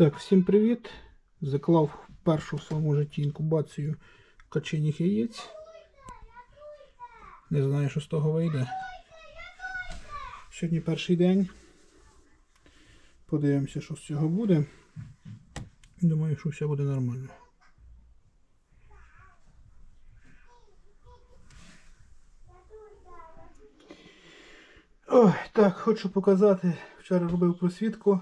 Так, всім привіт. Заклав першу в своєму житті інкубацію качиних яєць. Не знаю, що з того вийде. Сьогодні перший день. Подивимося, що з цього буде. Думаю, що все буде нормально. Ой, так, хочу показати. Вчора робив просвітку.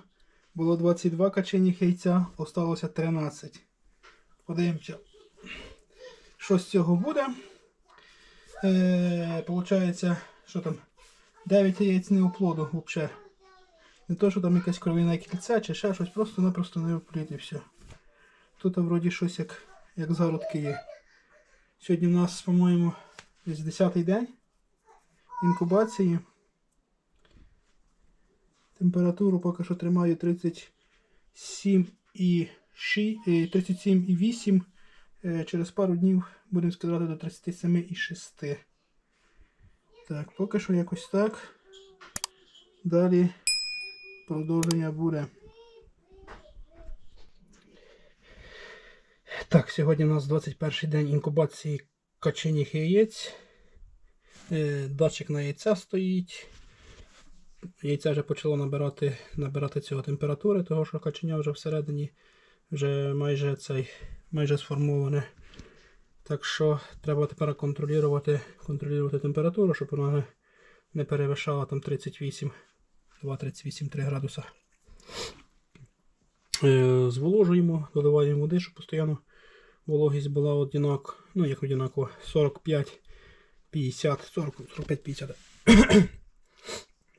Було 22 качених яйця, осталося 13. Подивимося, що з цього буде. Е, Получається, що там 9 яєць не оплоду взагалі. Не то, що там якась кров'яне кільце чи ще щось, просто-напросто не оплід і все. Тут вроді щось як, як зародки є. Сьогодні в нас, по-моєму, десь 10-й день інкубації. Температуру поки що тримаю 37,8. Е, Через пару днів будемо скидати до 37,6. Так, поки що якось так. Далі продовження буде. Так, сьогодні у нас 21 день інкубації качених яєць. Е, Датчик на яйця стоїть. Яйця вже почало набирати набирати цього температури, того що каченя вже всередині вже майже цей, майже сформоване. Так що треба тепер контролювати, контролювати температуру, щоб вона не- перевищала там 38, 2-38-3 градуса. Е, Зволожуємо, доливаємо води, щоб постійно вологість була одинак, ну як одинаково, 45, 50,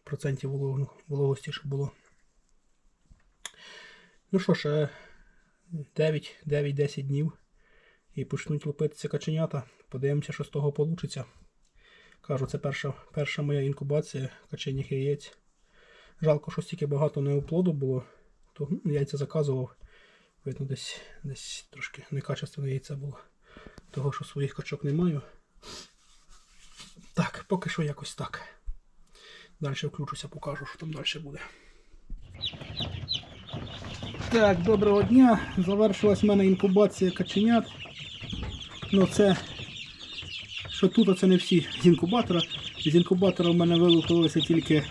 40, 45, 50 процентів вологості, щоб було. Ну що ж, е, 9, 9-10 днів і почнуть лупитися каченята. Подивимося, що з того вийде. Кажу, це перша, перша моя інкубація качених яєць. Жалко, що стільки багато неоплоду було, то ну, яйця заказував. Видно, десь, десь трошки некачественне яйце було. Того, що своїх качок не маю. Так, поки що якось так. Далі включуся, покажу, що там далі буде. Так, доброго дня. Завершилась в мене інкубація каченят. Ну це, що тут, це не всі з інкубатора. З інкубатора в мене вилупилося тільки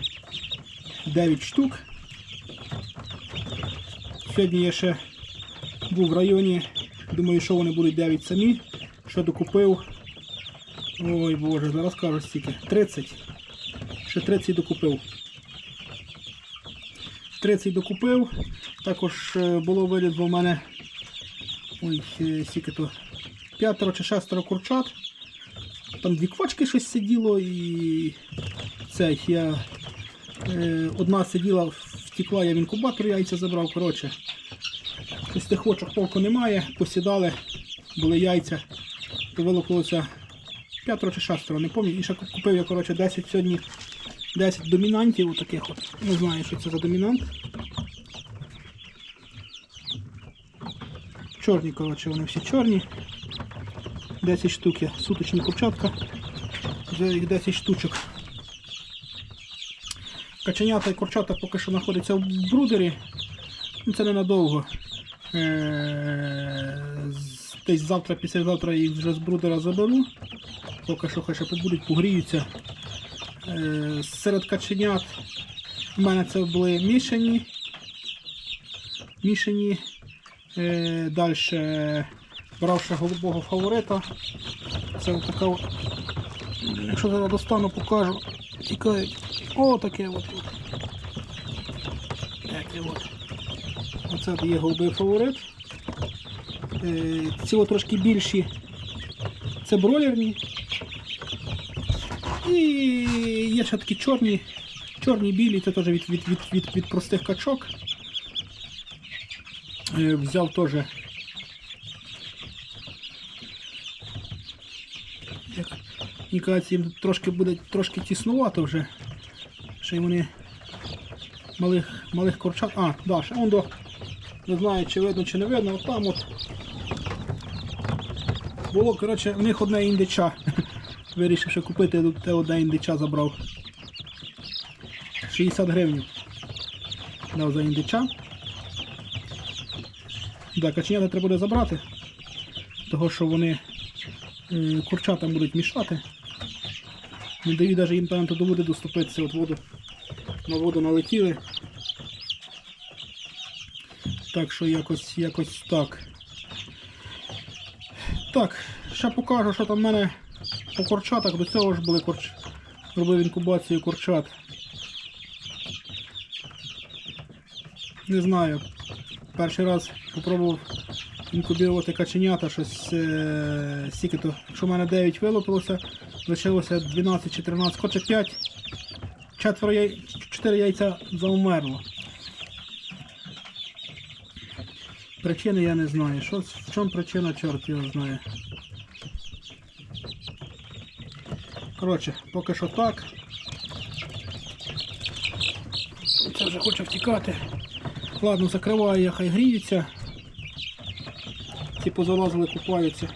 9 штук. Сьогодні я ще був в районі, думаю, що вони будуть 9 самі. Що докупив. Ой боже, зараз кажу стільки. 30. Ще 30 докупив. 30 докупив. Також е, було вилізло в мене ой, е, скільки то, п'ятеро чи шестеро курчат. Там дві квачки щось сиділо і цей я е, одна сиділа, втекла, я в інкубатор яйця забрав. Коротше, щось тих очок толку немає, посідали, були яйця, то вилупилося п'ятеро чи шестеро, не пам'ятаю. І ще купив я коротше, 10 сьогодні 10 домінантів таких от. Не знаю, що це за домінант. Чорні, коротше, вони всі чорні. 10 штук є, суточні курчатка. Вже їх 10 штучок. Каченята і курчата поки що знаходяться в брудері. Ну, Це ненадовго. Е, Десь завтра, післязавтра їх вже з брудера заберу. Поки що хай ще побудуть, погріються. Е, Серед каченят у мене це були мішані. Мішані. Е, Далі брав ще голубого фаворита. Це така. Якщо зараз достану, покажу. Тікають. О, таке от. Таке от. Оце є голубий фаворит. Е, Ці трошки більші. Це бройлерні. І є ще такі чорні, чорні білі, це теж від, від, від, від, від простих качок. Е, Взяв теж. Як мені кажеться, їм трошки буде трошки тіснувато вже. Ще й вони малих, малих курчат. А, да, ще он до. Не знаю, чи видно, чи не видно, от там от. Було, коротше, в них одне індича. Вирішив ще купити, те одне індича забрав. 60 гривень. Дав за індича. Да, каченята треба буде забрати, того що вони е, курчатам будуть мішати. Не дають навіть їм певно до води доступитися, от воду на воду налетіли. Так що якось, якось так. Так, ще покажу, що там в мене по курчатах. До цього ж були курч... Робив інкубацію курчат. Не знаю. Перший раз спробував інкубувати каченята, щось е... стільки то. Якщо в мене 9 вилупилося, лишилося 12 чи 13, хоче 5. Четверо яй... 4 яйця заумерло. Причини я не знаю. Що, в чому причина, чорт його знає. Коротше, поки що так. Це вже хоче втікати. Ладно, закриваю я, хай гріються. Ті позалазили, купаються.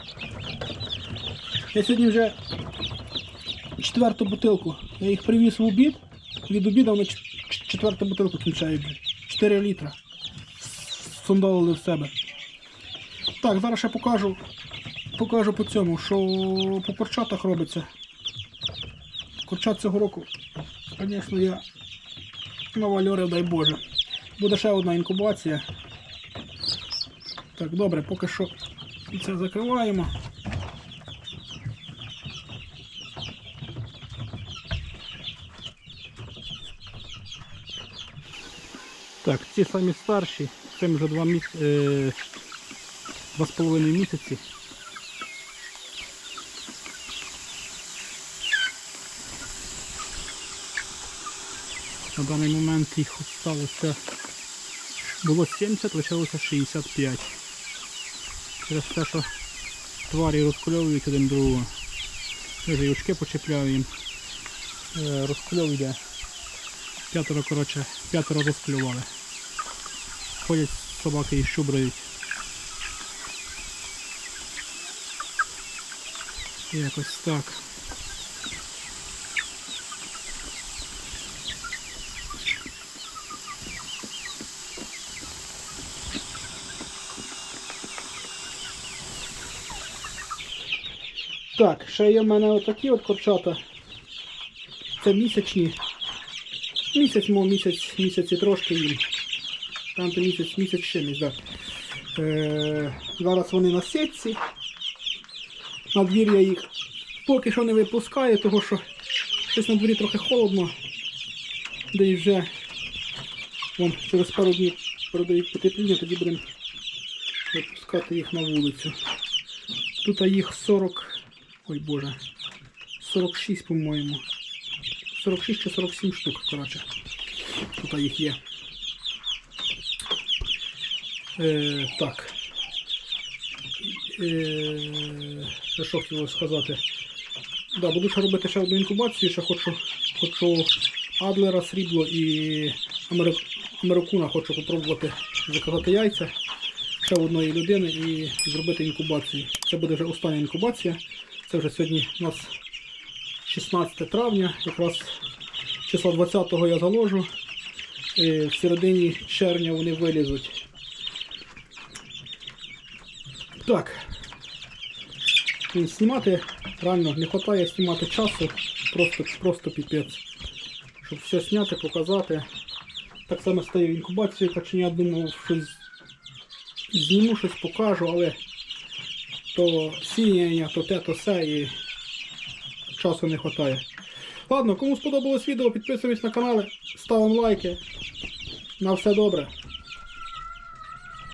Я сьогодні вже четверту бутилку. Я їх привіз в обід. Від обіду вони четверту бутилку кінчають вже. 4 літра. Сундовили в себе. Так, зараз ще покажу. Покажу по цьому, що по курчатах робиться. Курчат цього року, звісно, я навальорив, дай Боже. Буде ще одна інкубація. Так, добре, поки що це закриваємо. Так, ці самі старші, цим вже два, міс... е... місяці. На даний момент їх осталося було 70, лишилося 65. Через те, що тварі розкульовують один другого. Вже очки почепляю їм. Е, Розкульов йде. П'ятеро, коротше, п'ятеро розклювали. Ходять собаки і щубрають. Якось так. Так, ще є в мене отакі от курчата. Це місячні. Місяць, мов місяць, місяць і трошки їм. Там то місяць, місяць чимось, так. Е, зараз вони на сітці. На двір я їх поки що не випускаю, тому що щось на дворі трохи холодно. Де і вже вон, через пару днів передають потепління, тоді будемо випускати їх на вулицю. Тут їх 40. Ой боже. 46, по-моєму. 46 чи 47 штук, коротше. Тут їх є. Е, так. Е, що хотілося сказати? Да, буду ще робити ще одну інкубацію, ще хочу, хочу Адлера, срібло і Америк... Америкуна хочу попробувати заказати яйця ще в одної людини і зробити інкубацію. Це буде вже остання інкубація. Це вже сьогодні у нас 16 травня, якраз числа 20-го я заложу. І в середині червня вони вилізуть. Так. М, Знімати реально не вистачає знімати часу, просто, просто піпець. Щоб все зняти, показати. Так само в інкубацію, каченя думав, щось зніму, щось покажу, але то сіняння, то те, то все і часу не вистачає. Ладно, кому сподобалось відео, підписуйтесь на канал, ставимо лайки. На все добре.